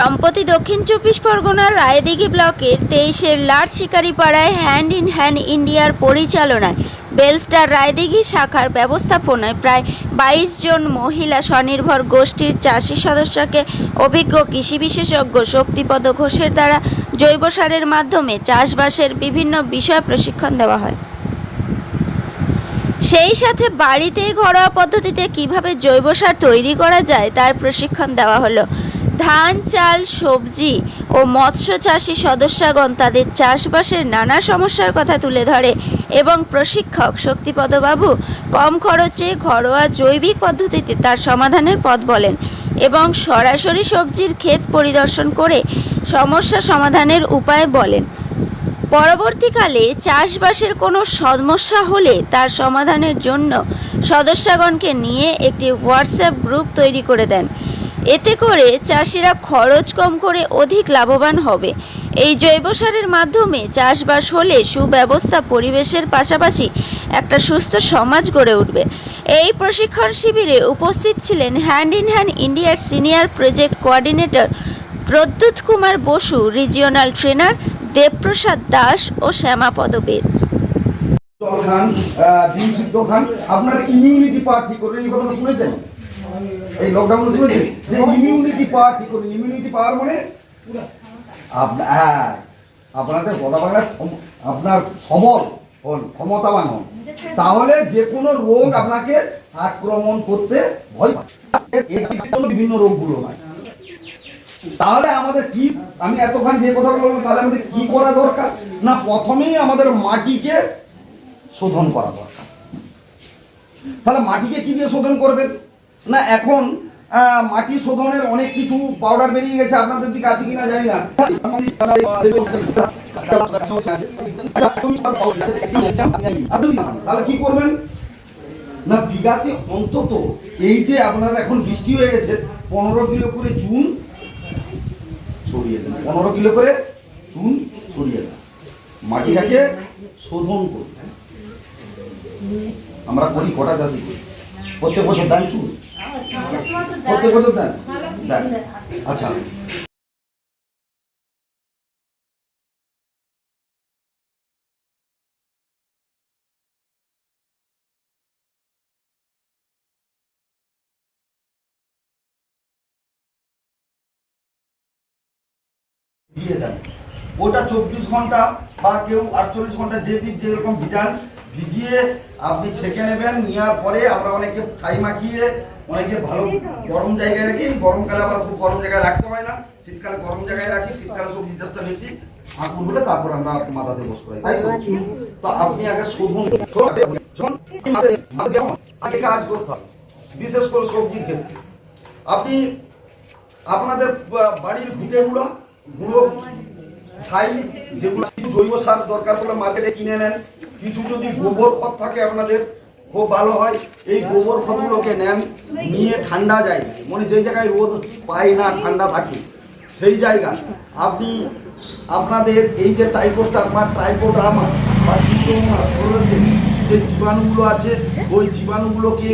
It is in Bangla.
সম্প্রতি দক্ষিণ চব্বিশ পরগনার রায়দিঘি ব্লকের তেইশের লাট শিকারিপাড়ায় হ্যান্ড ইন হ্যান্ড ইন্ডিয়ার পরিচালনায় বেলস্টার রায়দিঘি শাখার ব্যবস্থাপনায় প্রায় বাইশ জন মহিলা স্বনির্ভর গোষ্ঠীর চাষি সদস্যকে অভিজ্ঞ কৃষি বিশেষজ্ঞ শক্তিপদ ঘোষের দ্বারা জৈব সারের মাধ্যমে চাষবাসের বিভিন্ন বিষয় প্রশিক্ষণ দেওয়া হয়। সেই সাথে বাড়িতেই ঘরোয়া পদ্ধতিতে কীভাবে জৈব সার তৈরি করা যায় তার প্রশিক্ষণ দেওয়া হলো। ধান, চাল, সবজি ও মৎস্য চাষী সদস্যগণ তাদের চাষবাসের নানা সমস্যার কথা তুলে ধরে এবং প্রশিক্ষক শক্তিপদবাবু কম খরচে ঘরোয়া জৈবিক পদ্ধতিতে তার সমাধানের পথ বলেন এবং সরাসরি সবজির ক্ষেত পরিদর্শন করে সমস্যা সমাধানের উপায় বলেন। পরবর্তীকালে চাষবাসের কোনো সমস্যা হলে তার সমাধানের জন্য সদস্যগণকে নিয়ে একটি হোয়াটসঅ্যাপ গ্রুপ তৈরি করে দেন। এতে করে চাষিরা খরচ কম করে অধিক লাভবান হবে। এই জৈব সারের মাধ্যমে চাষবাস হলে সুব্যবস্থা পরিবেশের পাশাপাশি একটা সুস্থ সমাজ গড়ে উঠবে। এই প্রশিক্ষণ শিবিরে উপস্থিত ছিলেন হ্যান্ড ইন হ্যান্ড ইন্ডিয়ার senior project coordinator Pradyut Kumar Basu, regional trainer Debaprasad Das ও শ্যামাপদ বেজ আপনার ইমিউনিটি এই কথাটা শুনেছেন? এই লকডাউনে শুনেছেন যে ইমিউনিটি পাওয়ার ঠিক করবেন ইমিউনিটি পাওয়ার মানে আপ- হ্যাঁ আপনাদের কথা বাংলা আপনার সবল হন ক্ষমতাবান হন। তাহলে যে কোনো রোগ আপনাকে আক্রমণ করতে ভয় বিভিন্ন রোগগুলো হয় তাহলে আমাদের কি আমি এতক্ষণ যে কথা বললাম তাহলে আমাদের কি করা দরকার? না প্রথমেই আমাদের মাটিকে শোধন করা দরকার। তাহলে মাটিকে কি দিয়ে শোধন করবেন? না, এখন মাটি শোধনের অনেক কিছু পাউডার বেরিয়ে গেছে, আপনাদের দিকে আছে কিনা জানি না। তাহলে কি করবেন? না, বিঘাতে অন্তত এই যে আপনার এখন বৃষ্টি হয়ে গেছে, পনেরো কিলো করে চুন ছড়িয়ে দেন। পনেরো কিলো করে চুন ছড়িয়ে দেন। মাটিটাকে শোধন করুন। আমরা করি, কটা চাষি করি? প্রত্যেক বছর দেন চুন। বছর দেন? দেন। আচ্ছা। দিয়ে দেন। ওটা চব্বিশ ঘণ্টা বা কেউ আটচল্লিশ ঘণ্টা যে বীজ যেরকম ভিজান, ভিজিয়ে আপনি ছেঁকে নেবেন, নেওয়ার পরে আমরা অনেকে ছাই মাখিয়ে অনেকে ভালো গরম জায়গায় রাখি, গরমকালে আবার খুব গরম জায়গায় রাখতে হয় না। শীতকালে গরম জায়গায় রাখি, শীতকালে সবজি চাষটা বেশি। আগুন হলে তারপর আমরা মাথাতে বস করাই, তাই তো? তো আপনি আগে শোধন আগে কাজ করতে হবে, বিশেষ করে সবজির ক্ষেত্রে। আপনি আপনাদের বাড়ির ভিটে গুঁড়ো গুঁড়ো, ছাই, যেগুলো জৈব সার দরকার পড়লে মার্কেটে কিনে নেন, কিছু যদি গোবর খত থাকে আপনাদের খুব ভালো হয়। এই গোবর খতগুলোকে নেন, নিয়ে ঠান্ডা যায়। মানে যে জায়গায় রোদ পায় না, ঠান্ডা থাকে, সেই জায়গা। আপনি আপনাদের এই যে টাইকোস্টার বা টাইকোড্রামা বা সিটোমাস যে জীবাণুগুলো আছে, ওই জীবাণুগুলোকে